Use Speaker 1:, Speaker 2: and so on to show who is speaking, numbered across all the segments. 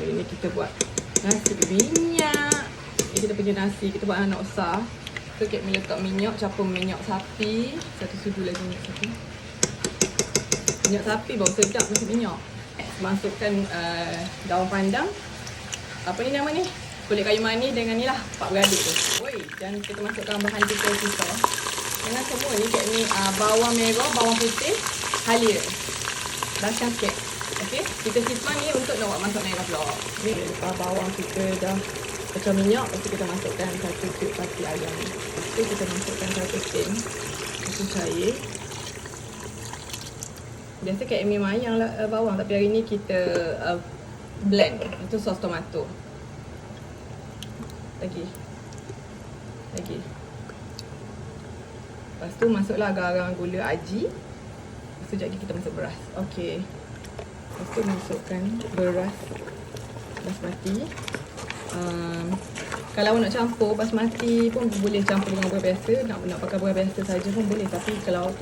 Speaker 1: Hari ni kita buat nasi minyak. Ini kita punya nasi. Kita buat anak besar. So, Kak Mi letak minyak. Campur minyak sapi. Satu sudu lagi minyak sapi. Minyak sapi bau sedap nasi minyak. Masukkan uh, daun pandang. Apa ni nama ni? Kulit kayu manis dengan ni lah. Pak beradik tu. Oi, dan kita masukkan bahan kita kita. Dengan semua ni Kak Mi uh, bawang merah, bawang putih, halia. Basah sikit. Okey, kita simpan ni untuk nak buat masak merah pula. Ni lepas bawang kita dah pecah minyak, lepas kita masukkan satu cube pati ayam. Lepas tu kita masukkan satu tin susu cair. Biasa kat Amy mayang lah uh, bawang tapi hari ni kita uh, blend. Itu sos tomato. Lagi. Lagi. Lepas tu masuklah garam gula aji. Sekejap lagi kita masuk beras. Okey. Tu masukkan beras basmati. Um, kalau nak campur basmati pun boleh campur dengan beras biasa. Nak nak pakai beras biasa saja pun boleh. Tapi kalau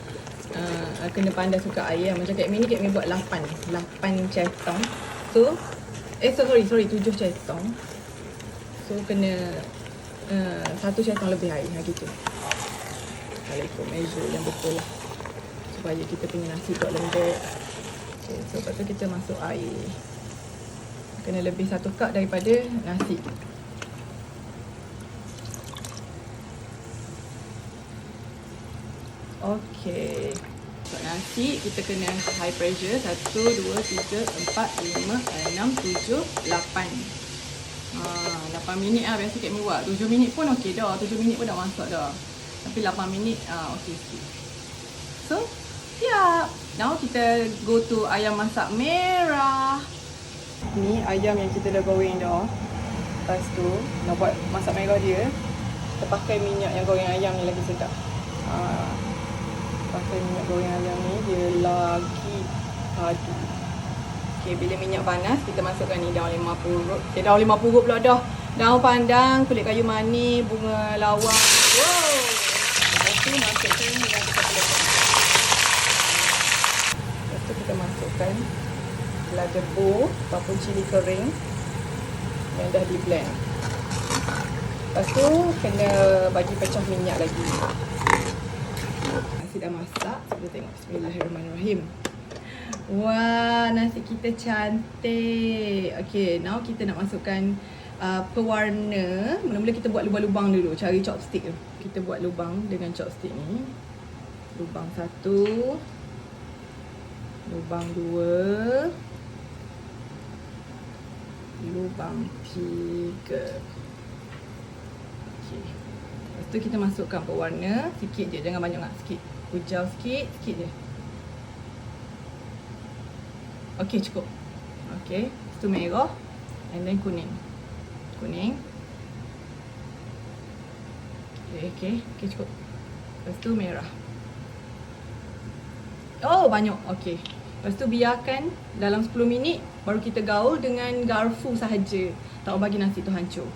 Speaker 1: uh, kena pandai suka air macam kat ni kat buat 8 8 cetong. So eh so, sorry sorry 7 cetong. So kena uh, satu cetong lebih air ha gitu. Kalau ikut measure yang betul lah Supaya kita punya nasi tak lembut okay, So lepas tu kita masuk air. Kena lebih satu cup daripada nasi. Okay Untuk nasi kita kena high pressure. Satu, dua, tiga, empat, lima, enam, tujuh, lapan. Ha, 8 minit lah. Biasa Kak Mi buat. 7 minit pun okey dah. 7 minit pun dah masak dah. Tapi 8 minit uh, okey sikit. siap Now kita go to ayam masak merah Ni ayam yang kita dah goreng dah Lepas tu nak buat masak merah dia Kita pakai minyak yang goreng ayam ni lagi sedap uh, Pakai minyak goreng ayam ni dia lagi padu Okay, bila minyak panas, kita masukkan ni daun lima purut. Okay, daun lima purut pula dah. Daun pandang, kulit kayu manis, bunga lawang. Wow! Lepas tu masukkan yang kita pelekkan. Lepas tu kita masukkan debu ataupun cili kering yang dah di blend. Lepas tu kena bagi pecah minyak lagi. Nasi dah masak. Kita tengok. Bismillahirrahmanirrahim. Wah, nasi kita cantik. Okay, now kita nak masukkan uh, pewarna. Mula-mula kita buat lubang-lubang dulu. Cari chopstick tu. Kita buat lubang dengan chopstick ni. Lubang satu. Lubang dua. Lubang tiga. Okay. Lepas tu kita masukkan pewarna. Sikit je, jangan banyak nak sikit. Hujau sikit, sikit je. Okey cukup. Okey, itu merah and then kuning. Kuning. Okey, okey, okey cukup. Lepas tu merah. Oh, banyak. Okey. Lepas tu biarkan dalam 10 minit baru kita gaul dengan garfu sahaja. Tak bagi nasi tu hancur.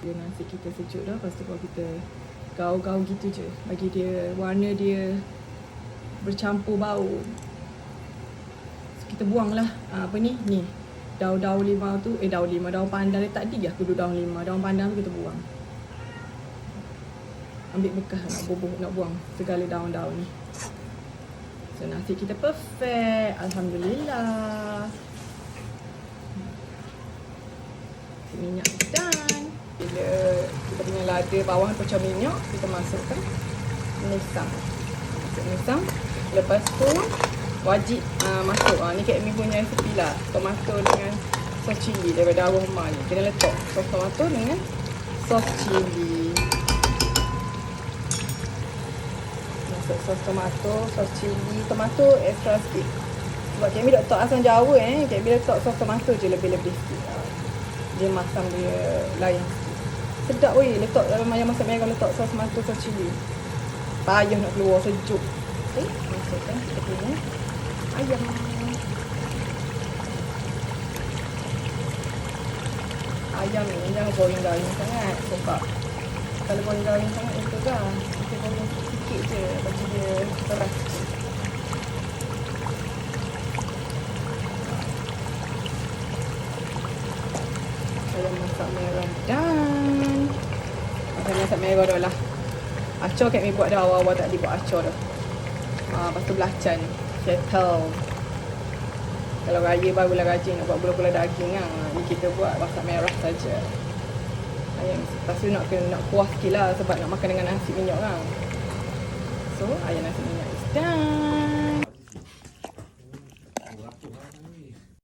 Speaker 1: Bila nasi kita sejuk dah, lepas tu baru kita gaul-gaul gitu je. Bagi dia warna dia bercampur bau. Kita buang lah uh, apa ni? Ni. Daun-daun lima tu eh daun lima daun pandan dia tadi dia aku duduk daun lima daun pandan tu kita buang. Ambil bekas nak bubuh nak buang segala daun-daun ni so nasi kita perfect alhamdulillah minyak dan bila kita punya lada bawang pecah minyak kita masukkan nisam masuk nisam lepas tu wajib uh, masuk. Uh, ni Kak Mi punya resipi lah. Tomato dengan sos cili daripada aroma ni. Kena letak sos tomato dengan sos cili. Masuk sos tomato, sos cili. Tomato extra sikit. Sebab Kak Mi letak asam jawa eh. Kak Mi letak sos tomato je lebih-lebih sikit. Uh, dia masam dia lain Sedap weh. Letak dalam ayam masak merah letak sos tomato, sos cili. Payah nak keluar sejuk. Okay, masukkan kita punya ayam ayam ni jangan goreng garing sangat sebab kalau goreng garing sangat itu kan kita goreng sikit je bagi dia keras sikit masak merah. Dan Masak masak merah dah lah. Acor kat buat dah awal-awal tak dibuat acor dah. Ha, Lepas tu belacan. Kettle Kalau raya barulah rajin nak buat gula-gula daging lah. Ni kita buat masak merah saja Ayam. Lepas tu nak kena nak kuah sikit lah Sebab nak makan dengan nasi minyak kan So ayam nasi minyak is done